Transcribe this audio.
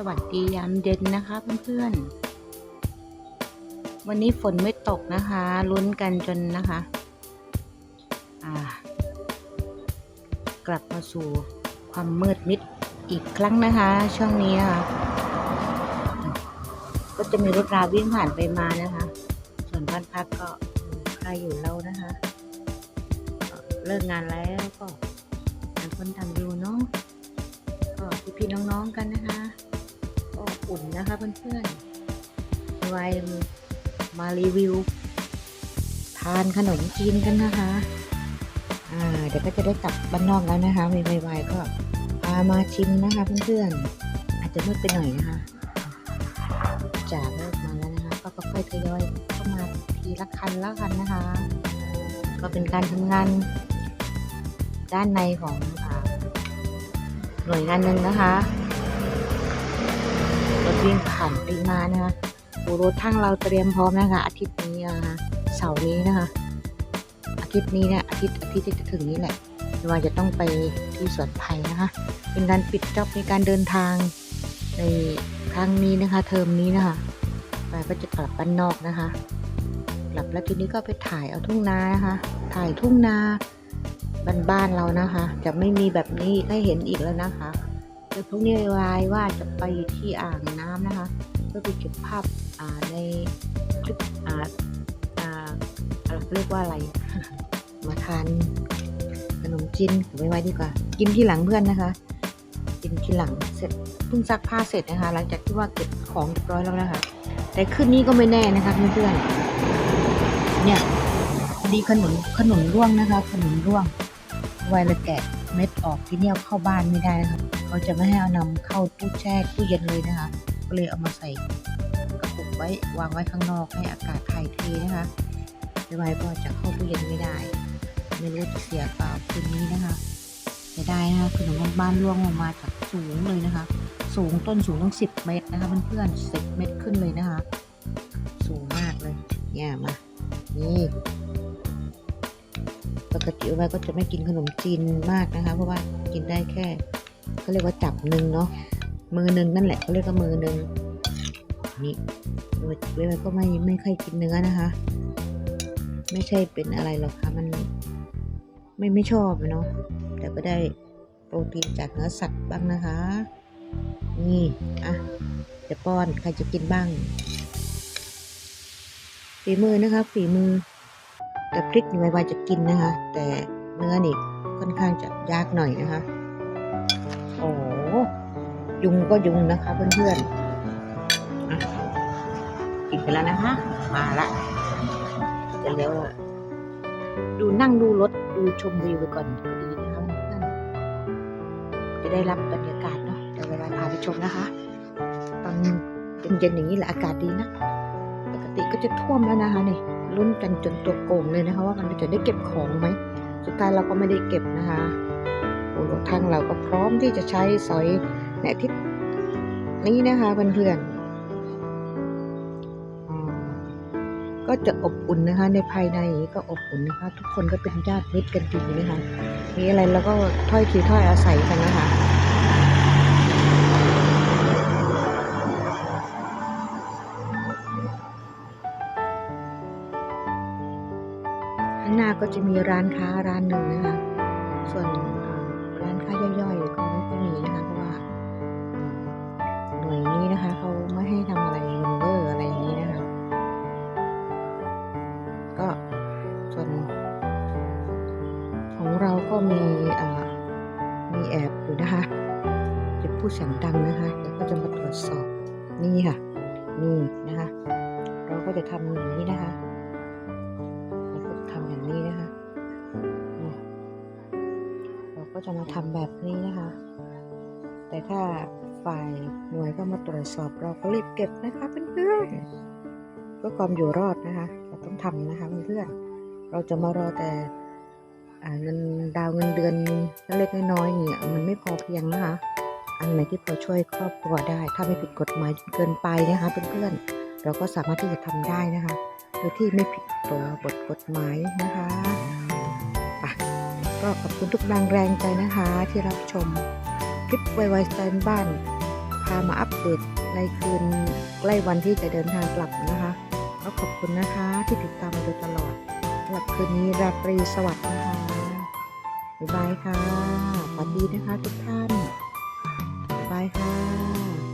สวัสดียามเย็นนะคะเพื่อนๆ วันนี้ฝนไม่ตกนะคะ ลุ้นกันจนนะคะกลับมาสู่ความมืดมิดอีกครั้งนะคะ ช่วงนี้นะคะก็จะมีรถราวิ่งผ่านไปมานะคะ ส่วนบ้านพักก็ใครอยู่เรานะคะ เลิกงานแล้วก็ต่างคนต่างอยู่เนาะก็พี่ๆน้องๆกันนะคะ อุ่นนะคะเพื่อนๆไว้มารีวิว ทานขนมจีนกันนะคะ อ่า เดี๋ยวก็จะได้กลับบ้านนอกแล้วนะคะไวๆก็พามาชิมนะคะเพื่อนๆ อาจจะมืดไปหน่อยนะคะจ่าเลิกมาแล้วนะคะ ก็ค่อยๆทยอยเข้ามาทีละคันละคันนะคะ ก็เป็นการทำงานด้านในของอหน่วยงานหนึ่งนะคะ รถวิ่งผ่านไปมานะคะรถทั้งเราเตรียมพร้อมนะคะ อาทิตย์นี้นะคะเสาร์นี้นะคะ อาทิตย์นี้เนี่ยอาทิตย์อาทิตย์ที่จะถึงนี้แหละว่าจะต้องไปที่สวนไผ่นะคะ เป็นการปิดจ็อบในการเดินทางในครั้งนี้นะคะ เทอมนี้นะคะไปก็จะกลับบ้านนอกนะคะกลับแล้วทีนี้ก็ไปถ่ายเอาทุ่งนานะคะ ถ่ายทุ่งนาบ้านๆเรานะคะ จะไม่มีแบบนี้ให้เห็นอีกแล้วนะคะ เดี๋ยวพรุ่งนี้วายว่าจะไปที่อ่างน้ำนะคะ เพื่อไปเก็บภาพในคลิปอ่าอ่าอะไรเรียกว่าอะไร มาทานขนมจีนไว้ไว้ดีกว่า กินที่หลังเพื่อนนะคะ กินที่หลังเสร็จเพิ่งซักผ้าเสร็จนะคะ หลังจากที่ว่าเก็บของเรียบร้อยแล้วนะคะ แต่คืนนี้ก็ไม่แน่นะคะเพื่อนๆเนี่ยดีขนุนขนุนร่วงนะคะ ขนุนร่วงไวละแกะเม็ดออกที่เนี่ยเข้าบ้านไม่ได้นะคะ เขาจะไม่ให้เอานำเข้าตู้แช่ตู้เย็นเลยนะคะ ก็เลยเอามาใส่กระปุกไว้วางไว้ข้างนอกให้อากาศถ่ายเทนะคะไม่ไว้ก็จะเข้าตู้เย็นไม่ได้ ไม่รู้จะเสียเปล่าคืนนี้นะคะเสียดายนะคะขนมบ้านร่วงลงมาจากสูงเลยนะคะ สูงต้นสูงต้องสิบเมตรนะคะเพื่อนๆสิบเมตรขึ้นเลยนะคะ สูงมากเลยเนี่ยมานี่ปกติไว้ก็จะไม่กินขนมจีนมากนะคะ เพราะว่ากินได้แค่ เขาเรียกว่าจับหนึ่งเนาะมือหนึ่งนั่นแหละเขาเรียกว่ามือหนึ่งนี่โดยไว้ก็ไม่ไม่ค่อยกินเนื้อนะคะ ไม่ใช่เป็นอะไรหรอกค่ะมันไม่ไม่ชอบเนาะแต่ก็ได้โปรตีนจากเนื้อสัตว์บ้างนะคะ นี่อะจะป้อนใครจะกินบ้าง ฝีมือนะคะฝีมือ แต่พริกนี่ไม่ว่าจะกินนะคะ แต่เนื้อนี่ค่อนข้างจะยากหน่อยนะคะ โอ้ยุงก็ยุงนะคะเพื่อนๆอะกินไปแล้วนะคะ มาละจะแล้วดูนั่งดูรถดูชมวิวไปก่อนก็ดีนะคะเพื่อนๆจะได้รับบรรยากาศเนาะเดี๋ยวเวลาพาไปชมนะคะ ตอนเย็นๆอย่างนี้แหละอากาศดีนะปกติก็จะท่วมแล้วนะคะนี่ลุ้นกันจนตัวโกงเลยนะคะ ว่ามันจะได้เก็บของไหมสุดท้ายเราก็ไม่ได้เก็บนะคะ โอ้รถทางเราก็พร้อมที่จะใช้สอยในอาทิตย์นี้นะคะเพื่อนๆก็จะอบอุ่นนะคะ ในภายในก็อบอุ่นนะคะ ทุกคนก็เป็นญาติมิตรกันดีนะคะมีอะไรแล้วก็ถ้อยทีถ้อยอาศัยกันนะคะข้างหน้าก็จะมีร้านค้าร้านหนึ่งนะคะ ส่วนานค้าย่อยๆก็ไม่ค่อยมีนะคะเพราะว่าหน่วยนี้นะคะเขาไม่ให้ทำอะไรเงินเบอร์อะไรอย่างนี้นะคะ ก็ส่วนของเราก็มีมีแอบอยู่นะคะจะพูดเสียงดังนะคะแล้วก็จะมาตรวจสอบนี่ค่ะนี่นะคะ เราก็จะทำอย่างนี้นะคะเราก็ทำอย่างนี้นะคะ ก็จะมาทำแบบนี้นะคะ แต่ถ้าฝ่ายหน่วยก็มาตรวจสอบเราก็รีบเก็บนะคะเพื่อนๆเพื่อความอยู่รอดนะคะเราต้องทำนะคะเพื่อนๆเราจะมารอแต่เงินดาวเงินเดือนเล็กน้อยเนี่ยมันไม่พอเพียงนะคะ อันไหนที่พอช่วยครอบครัวได้ ถ้าไม่ผิดกฎหมายเกินไปนะคะเพื่อนๆเราก็สามารถที่จะทำได้นะคะโดยที่ไม่ผิดตัวบทกฎหมายนะคะ ก็ขอบคุณทุกแรงแรงใจนะคะ ที่รับชม คลิปไวๆสไตล์บ้าน พามาอัปเดตในคืนใกล้วันที่จะเดินทางกลับนะคะก็ขอบคุณนะคะที่ติดตามมาโดยตลอดสำหรับคืนนี้ราตรีสวัสดิ์นะคะบ๊ายบายค่ะสวัสดีนะคะทุกท่านบ๊ายบายค่ะ